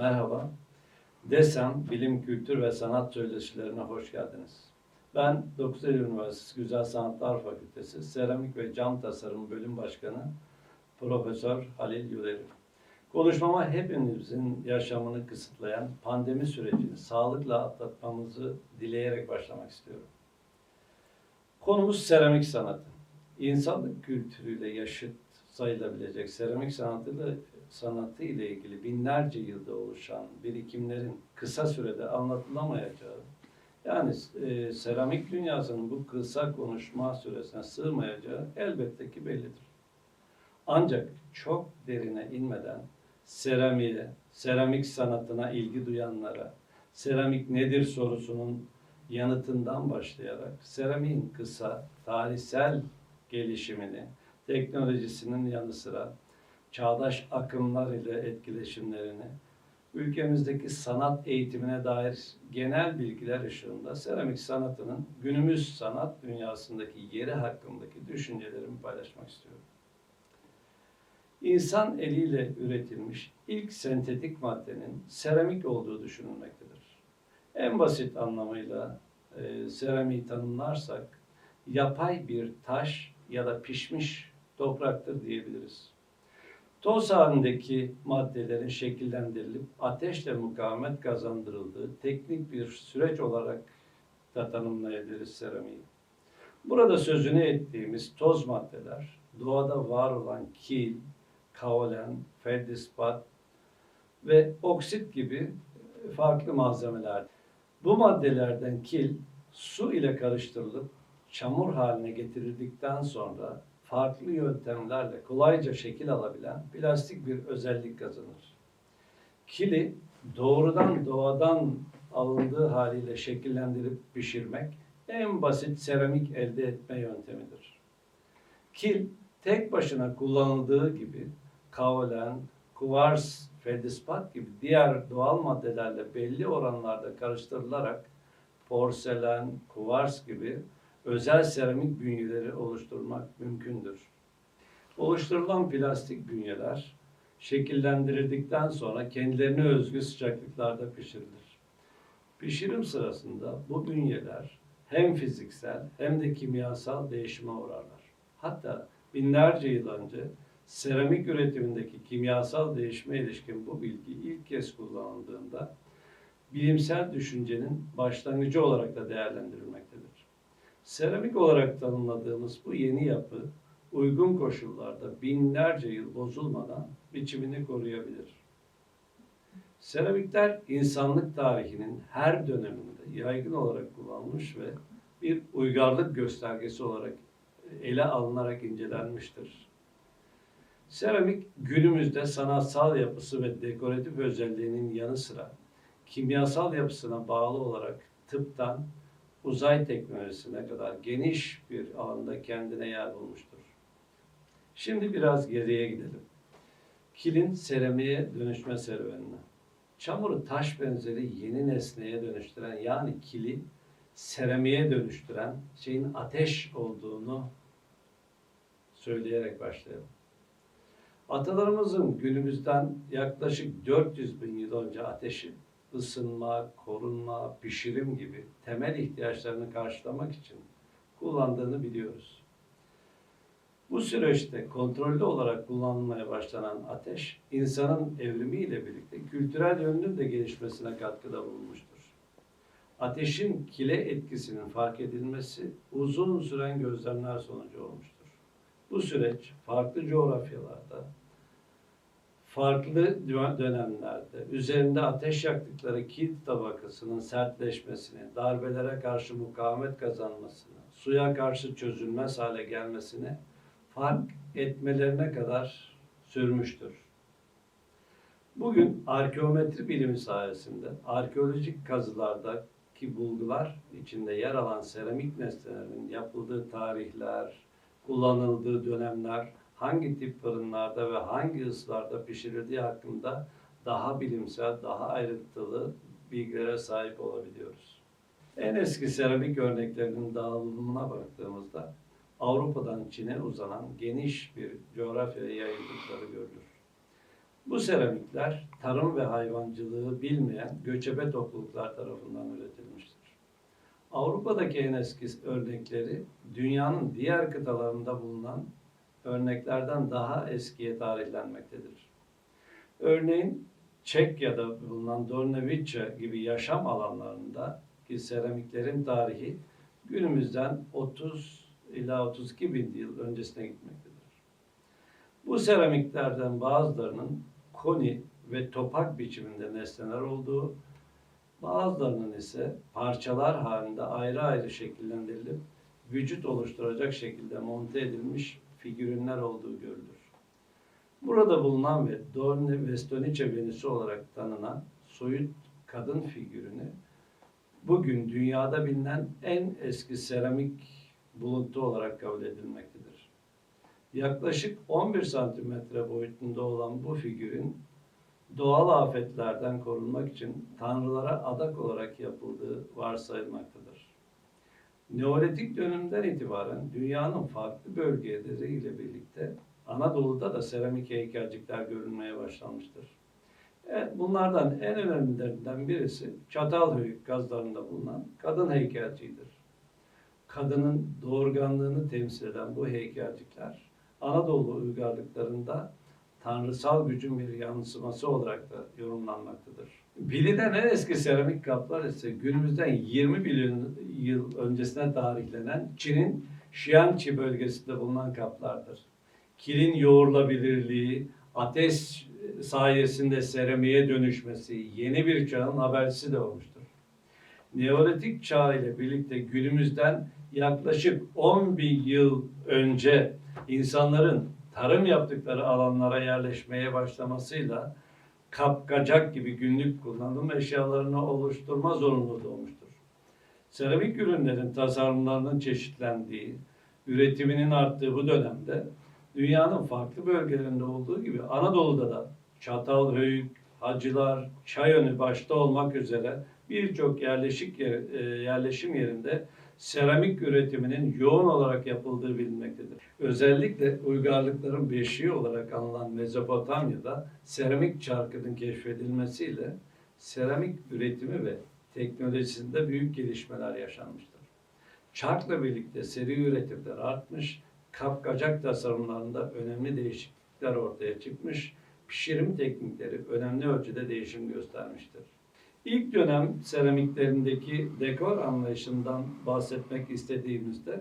Merhaba. DESEM Bilim, Kültür ve Sanat Söyleşilerine hoş geldiniz. Ben 9 Eylül Üniversitesi Güzel Sanatlar Fakültesi Seramik ve Cam Tasarım Bölüm Başkanı Profesör Halil Yürelim. Konuşmama hepimizin yaşamını kısıtlayan pandemi sürecini sağlıkla atlatmamızı dileyerek başlamak istiyorum. Konumuz seramik sanatı. İnsanlık kültürüyle yaşıt sayılabilecek seramik sanatıyla sanatı ile ilgili binlerce yılda oluşan birikimlerin kısa sürede anlatılamayacağı, yani e, seramik dünyasının bu kısa konuşma süresine sığmayacağı elbette ki bellidir. Ancak çok derine inmeden seramiğe, seramik sanatına ilgi duyanlara, seramik nedir sorusunun yanıtından başlayarak seramiğin kısa tarihsel gelişimini, teknolojisinin yanı sıra çağdaş akımlar ile etkileşimlerini, ülkemizdeki sanat eğitimine dair genel bilgiler ışığında seramik sanatının günümüz sanat dünyasındaki yeri hakkındaki düşüncelerimi paylaşmak istiyorum. İnsan eliyle üretilmiş ilk sentetik maddenin seramik olduğu düşünülmektedir. En basit anlamıyla e, seramiği tanımlarsak yapay bir taş ya da pişmiş topraktır diyebiliriz. Toz halindeki maddelerin şekillendirilip ateşle mukavemet kazandırıldığı teknik bir süreç olarak da tanımlayabiliriz seramiği. Burada sözünü ettiğimiz toz maddeler doğada var olan kil, kaolen, feldispat ve oksit gibi farklı malzemeler. Bu maddelerden kil su ile karıştırılıp çamur haline getirildikten sonra farklı yöntemlerle kolayca şekil alabilen plastik bir özellik kazanır. Kili doğrudan doğadan alındığı haliyle şekillendirip pişirmek en basit seramik elde etme yöntemidir. Kil tek başına kullanıldığı gibi kaolen, kuvars, feldispat gibi diğer doğal maddelerle belli oranlarda karıştırılarak porselen, kuvars gibi özel seramik bünyeleri oluşturmak mümkündür. Oluşturulan plastik bünyeler şekillendirildikten sonra kendilerine özgü sıcaklıklarda pişirilir. Pişirim sırasında bu bünyeler hem fiziksel hem de kimyasal değişime uğrarlar. Hatta binlerce yıl önce seramik üretimindeki kimyasal değişime ilişkin bu bilgi ilk kez kullanıldığında bilimsel düşüncenin başlangıcı olarak da değerlendirilmektedir. Seramik olarak tanımladığımız bu yeni yapı uygun koşullarda binlerce yıl bozulmadan biçimini koruyabilir. Seramikler insanlık tarihinin her döneminde yaygın olarak kullanılmış ve bir uygarlık göstergesi olarak ele alınarak incelenmiştir. Seramik günümüzde sanatsal yapısı ve dekoratif özelliğinin yanı sıra kimyasal yapısına bağlı olarak tıptan uzay teknolojisine kadar geniş bir alanda kendine yer bulmuştur. Şimdi biraz geriye gidelim. Kilin seramiğe dönüşme serüvenine. Çamuru taş benzeri yeni nesneye dönüştüren yani kili seramiğe dönüştüren şeyin ateş olduğunu söyleyerek başlayalım. Atalarımızın günümüzden yaklaşık 400 bin yıl önce ateşi ısınma, korunma, pişirim gibi temel ihtiyaçlarını karşılamak için kullandığını biliyoruz. Bu süreçte kontrollü olarak kullanılmaya başlanan ateş, insanın evrimiyle birlikte kültürel yönünün de gelişmesine katkıda bulunmuştur. Ateşin kile etkisinin fark edilmesi uzun süren gözlemler sonucu olmuştur. Bu süreç farklı coğrafyalarda, farklı dönemlerde üzerinde ateş yaktıkları kil tabakasının sertleşmesini, darbelere karşı mukavemet kazanmasını, suya karşı çözülmez hale gelmesini fark etmelerine kadar sürmüştür. Bugün arkeometri bilimi sayesinde arkeolojik kazılardaki bulgular içinde yer alan seramik nesnelerin yapıldığı tarihler, kullanıldığı dönemler, hangi tip fırınlarda ve hangi ıslarda pişirildiği hakkında daha bilimsel, daha ayrıntılı bilgilere sahip olabiliyoruz. En eski seramik örneklerinin dağılımına baktığımızda Avrupa'dan Çin'e uzanan geniş bir coğrafyaya yayıldıkları görülür. Bu seramikler tarım ve hayvancılığı bilmeyen göçebe topluluklar tarafından üretilmiştir. Avrupa'daki en eski örnekleri dünyanın diğer kıtalarında bulunan örneklerden daha eskiye tarihlenmektedir. Örneğin Çekya'da bulunan Dornevice gibi yaşam alanlarında ki seramiklerin tarihi günümüzden 30 ila 32 bin yıl öncesine gitmektedir. Bu seramiklerden bazılarının koni ve topak biçiminde nesneler olduğu, bazılarının ise parçalar halinde ayrı ayrı şekillendirilip vücut oluşturacak şekilde monte edilmiş figürinler olduğu görülür. Burada bulunan ve Dorne Vestonice Venüsü olarak tanınan soyut kadın figürünü bugün dünyada bilinen en eski seramik buluntu olarak kabul edilmektedir. Yaklaşık 11 santimetre boyutunda olan bu figürün doğal afetlerden korunmak için tanrılara adak olarak yapıldığı varsayılmaktadır. Neolitik dönemden itibaren dünyanın farklı bölgeleriyle birlikte Anadolu'da da seramik heykelcikler görülmeye başlanmıştır. Bunlardan en önemlilerinden birisi Çatalhöyük kazlarında bulunan kadın heykelciğidir. Kadının doğurganlığını temsil eden bu heykelcikler Anadolu uygarlıklarında tanrısal gücün bir yansıması olarak da yorumlanmaktadır. Bilinen en eski seramik kaplar ise günümüzden 20 milyon yıl öncesine tarihlenen Çin'in Xianxi bölgesinde bulunan kaplardır. Kilin yoğrulabilirliği, ateş sayesinde seramiğe dönüşmesi yeni bir çağın habercisi de olmuştur. Neolitik çağ ile birlikte günümüzden yaklaşık 10 bin yıl önce insanların tarım yaptıkları alanlara yerleşmeye başlamasıyla kapkacak gibi günlük kullanım eşyalarını oluşturma zorunluluğu doğmuştur. Seramik ürünlerin tasarımlarının çeşitlendiği, üretiminin arttığı bu dönemde dünyanın farklı bölgelerinde olduğu gibi Anadolu'da da Çatalhöyük, Hacılar, Çayönü başta olmak üzere birçok yerleşik yer, e, yerleşim yerinde seramik üretiminin yoğun olarak yapıldığı bilinmektedir. Özellikle uygarlıkların beşiği olarak anılan Mezopotamya'da seramik çarkının keşfedilmesiyle seramik üretimi ve teknolojisinde büyük gelişmeler yaşanmıştır. Çarkla birlikte seri üretimler artmış, kapkacak tasarımlarında önemli değişiklikler ortaya çıkmış, pişirim teknikleri önemli ölçüde değişim göstermiştir. İlk dönem seramiklerindeki dekor anlayışından bahsetmek istediğimizde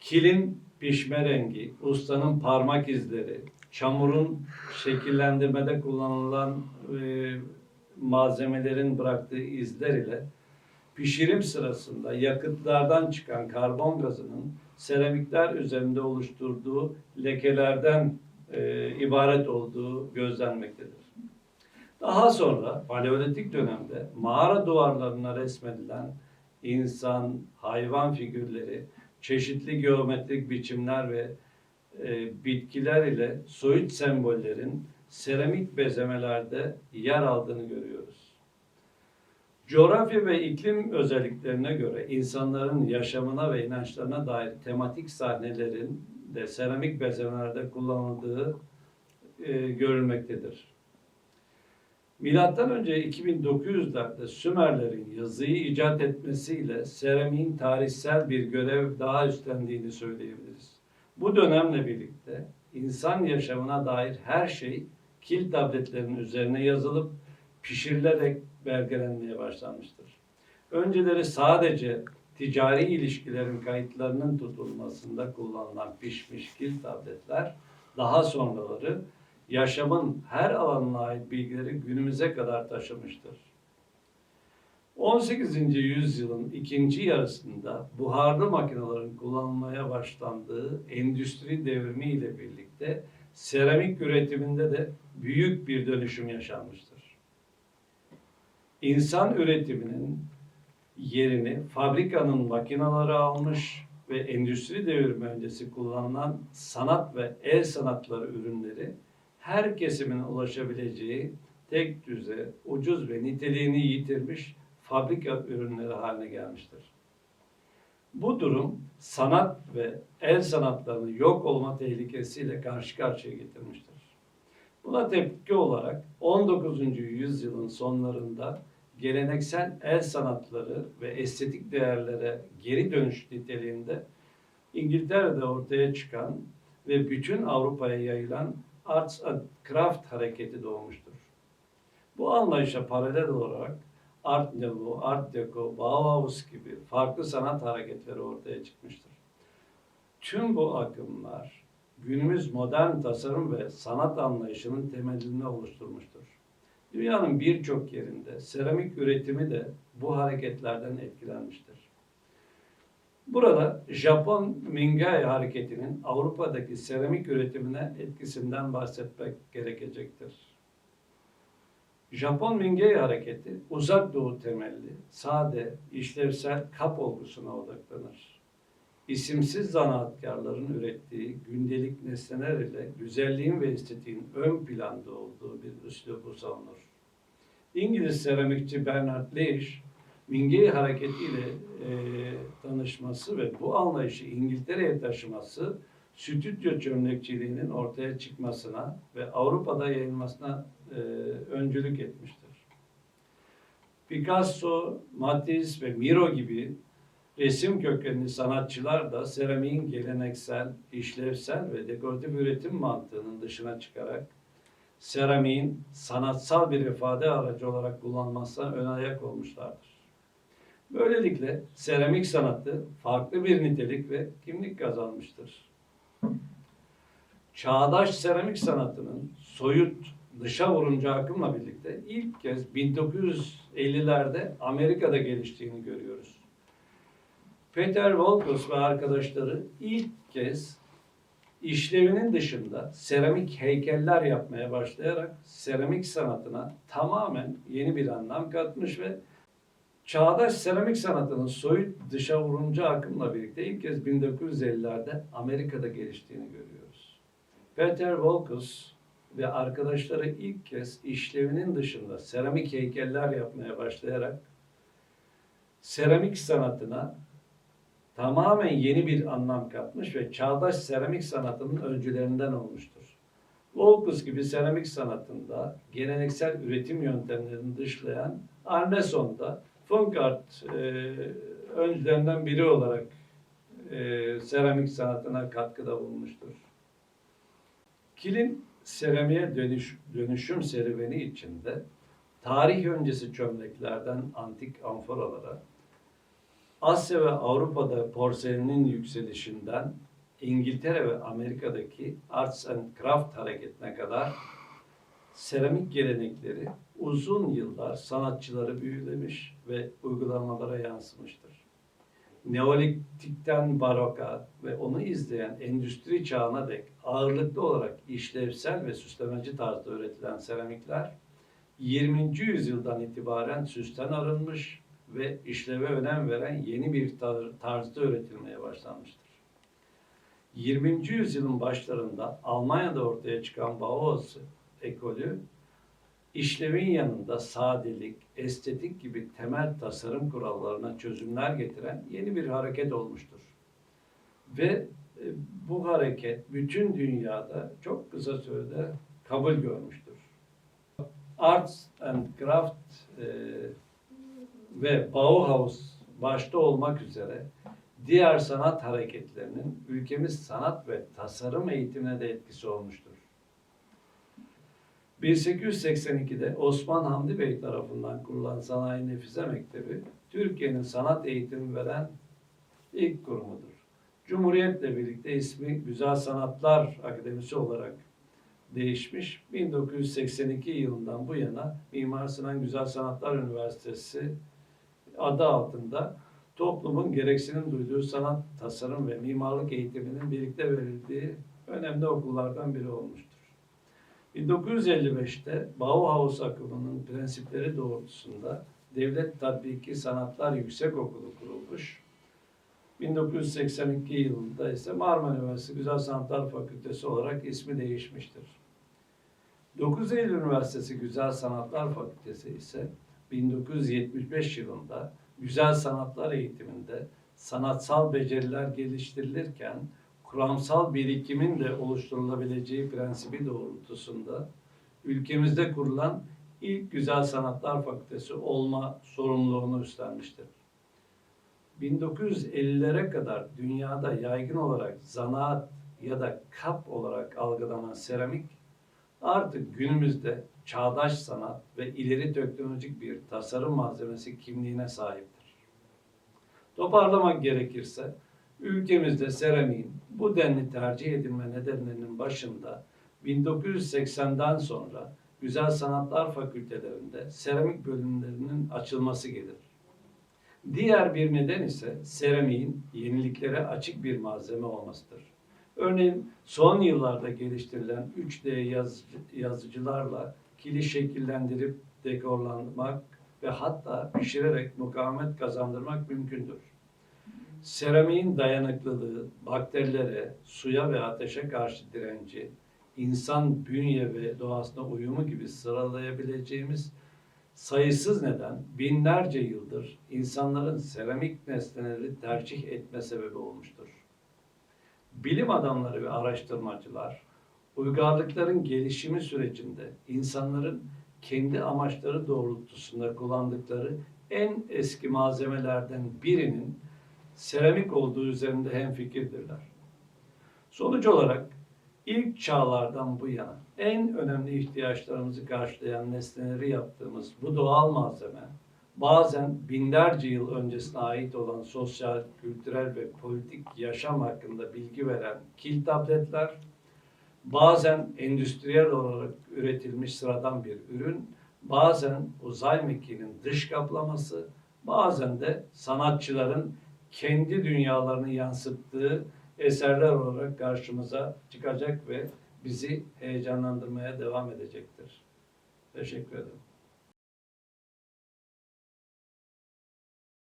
kilin pişme rengi, ustanın parmak izleri, çamurun şekillendirmede kullanılan e, malzemelerin bıraktığı izler ile pişirim sırasında yakıtlardan çıkan karbon gazının seramikler üzerinde oluşturduğu lekelerden e, ibaret olduğu gözlenmektedir. Daha sonra Paleolitik dönemde mağara duvarlarına resmedilen insan, hayvan figürleri, çeşitli geometrik biçimler ve e, bitkiler ile soyut sembollerin seramik bezemelerde yer aldığını görüyoruz. Coğrafya ve iklim özelliklerine göre insanların yaşamına ve inançlarına dair tematik sahnelerin de seramik bezemelerde kullanıldığı e, görülmektedir. Milattan önce 2900'lerde Sümerlerin yazıyı icat etmesiyle seramiğin tarihsel bir görev daha üstlendiğini söyleyebiliriz. Bu dönemle birlikte insan yaşamına dair her şey kil tabletlerinin üzerine yazılıp pişirilerek belgelenmeye başlanmıştır. Önceleri sadece ticari ilişkilerin kayıtlarının tutulmasında kullanılan pişmiş kil tabletler, daha sonraları yaşamın her alanına ait bilgileri günümüze kadar taşımıştır. 18. yüzyılın ikinci yarısında buharlı makinelerin kullanılmaya başlandığı endüstri devrimi ile birlikte seramik üretiminde de büyük bir dönüşüm yaşanmıştır. İnsan üretiminin yerini fabrikanın makineleri almış ve endüstri devrimi öncesi kullanılan sanat ve el sanatları ürünleri her kesimin ulaşabileceği tek düze, ucuz ve niteliğini yitirmiş fabrika ürünleri haline gelmiştir. Bu durum sanat ve el sanatlarını yok olma tehlikesiyle karşı karşıya getirmiştir. Buna tepki olarak 19. yüzyılın sonlarında geleneksel el sanatları ve estetik değerlere geri dönüş niteliğinde İngiltere'de ortaya çıkan ve bütün Avrupa'ya yayılan Arts and Craft hareketi doğmuştur. Bu anlayışa paralel olarak Art Nouveau, Art Deco, Bauhaus gibi farklı sanat hareketleri ortaya çıkmıştır. Tüm bu akımlar günümüz modern tasarım ve sanat anlayışının temelini oluşturmuştur. Dünyanın birçok yerinde seramik üretimi de bu hareketlerden etkilenmiştir. Burada Japon Mingai hareketinin Avrupa'daki seramik üretimine etkisinden bahsetmek gerekecektir. Japon Mingai hareketi uzak doğu temelli, sade, işlevsel kap olgusuna odaklanır. İsimsiz zanaatkarların ürettiği gündelik nesneler ile güzelliğin ve estetiğin ön planda olduğu bir üslubu savunur. İngiliz seramikçi Bernard Leish, Mingai hareketiyle e, tanışması ve bu anlayışı İngiltere'ye taşıması stüdyo çömlekçiliğinin ortaya çıkmasına ve Avrupa'da yayılmasına e, öncülük etmiştir. Picasso, Matisse ve Miro gibi resim kökenli sanatçılar da seramiğin geleneksel, işlevsel ve dekoratif üretim mantığının dışına çıkarak seramiğin sanatsal bir ifade aracı olarak kullanmasına ön ayak olmuşlardır. Böylelikle seramik sanatı farklı bir nitelik ve kimlik kazanmıştır. Çağdaş seramik sanatının soyut dışa vurunca akımla birlikte ilk kez 1950'lerde Amerika'da geliştiğini görüyoruz. Peter Volkos ve arkadaşları ilk kez işlevinin dışında seramik heykeller yapmaya başlayarak seramik sanatına tamamen yeni bir anlam katmış ve çağdaş seramik sanatının soyut dışa vurunca akımla birlikte ilk kez 1950'lerde Amerika'da geliştiğini görüyoruz. Peter Volkos ve arkadaşları ilk kez işlevinin dışında seramik heykeller yapmaya başlayarak seramik sanatına tamamen yeni bir anlam katmış ve çağdaş seramik sanatının öncülerinden olmuştur. Volkus gibi seramik sanatında geleneksel üretim yöntemlerini dışlayan Arneson Art e, öncülerinden biri olarak e, seramik sanatına katkıda bulunmuştur. Kilim seramiğe dönüş, dönüşüm serüveni içinde tarih öncesi çömleklerden antik amforalara, Asya ve Avrupa'da porselenin yükselişinden İngiltere ve Amerika'daki Arts and Craft hareketine kadar seramik gelenekleri uzun yıllar sanatçıları büyülemiş ve uygulamalara yansımıştır. Neolitikten baroka ve onu izleyen endüstri çağına dek ağırlıklı olarak işlevsel ve süslemeci tarzda üretilen seramikler 20. yüzyıldan itibaren süsten arınmış ve işleve önem veren yeni bir tar- tarzda üretilmeye başlanmıştır. 20. yüzyılın başlarında Almanya'da ortaya çıkan Bauhaus ekolü işlevin yanında sadelik, estetik gibi temel tasarım kurallarına çözümler getiren yeni bir hareket olmuştur. Ve e, bu hareket bütün dünyada çok kısa sürede kabul görmüştür. Arts and Craft e, ve Bauhaus başta olmak üzere diğer sanat hareketlerinin ülkemiz sanat ve tasarım eğitimine de etkisi olmuştur. 1882'de Osman Hamdi Bey tarafından kurulan Sanayi Nefize Mektebi, Türkiye'nin sanat eğitimi veren ilk kurumudur. Cumhuriyetle birlikte ismi Güzel Sanatlar Akademisi olarak değişmiş. 1982 yılından bu yana Mimar Sinan Güzel Sanatlar Üniversitesi adı altında toplumun gereksinim duyduğu sanat, tasarım ve mimarlık eğitiminin birlikte verildiği önemli okullardan biri olmuştur. 1955'te Bauhaus akımının prensipleri doğrultusunda Devlet Tatbiki Sanatlar Yüksekokulu kurulmuş. 1982 yılında ise Marmara Üniversitesi Güzel Sanatlar Fakültesi olarak ismi değişmiştir. 9 Eylül Üniversitesi Güzel Sanatlar Fakültesi ise 1975 yılında güzel sanatlar eğitiminde sanatsal beceriler geliştirilirken kuramsal birikimin de oluşturulabileceği prensibi doğrultusunda ülkemizde kurulan ilk Güzel Sanatlar Fakültesi olma sorumluluğunu üstlenmiştir. 1950'lere kadar dünyada yaygın olarak zanaat ya da kap olarak algılanan seramik artık günümüzde çağdaş sanat ve ileri teknolojik bir tasarım malzemesi kimliğine sahiptir. Toparlamak gerekirse ülkemizde seramiğin bu denli tercih edilme nedenlerinin başında 1980'den sonra Güzel Sanatlar Fakültelerinde seramik bölümlerinin açılması gelir. Diğer bir neden ise seramiğin yeniliklere açık bir malzeme olmasıdır. Örneğin son yıllarda geliştirilen 3D yazıcı, yazıcılarla kili şekillendirip dekorlanmak ve hatta pişirerek mukavemet kazandırmak mümkündür. Seramiğin dayanıklılığı, bakterilere, suya ve ateşe karşı direnci, insan bünye ve doğasına uyumu gibi sıralayabileceğimiz sayısız neden binlerce yıldır insanların seramik nesneleri tercih etme sebebi olmuştur. Bilim adamları ve araştırmacılar uygarlıkların gelişimi sürecinde insanların kendi amaçları doğrultusunda kullandıkları en eski malzemelerden birinin seramik olduğu üzerinde hemfikirdirler. Sonuç olarak ilk çağlardan bu yana en önemli ihtiyaçlarımızı karşılayan nesneleri yaptığımız bu doğal malzeme bazen binlerce yıl öncesine ait olan sosyal, kültürel ve politik yaşam hakkında bilgi veren kil tabletler, bazen endüstriyel olarak üretilmiş sıradan bir ürün, bazen uzay mekiğinin dış kaplaması, bazen de sanatçıların kendi dünyalarını yansıttığı eserler olarak karşımıza çıkacak ve bizi heyecanlandırmaya devam edecektir. Teşekkür ederim.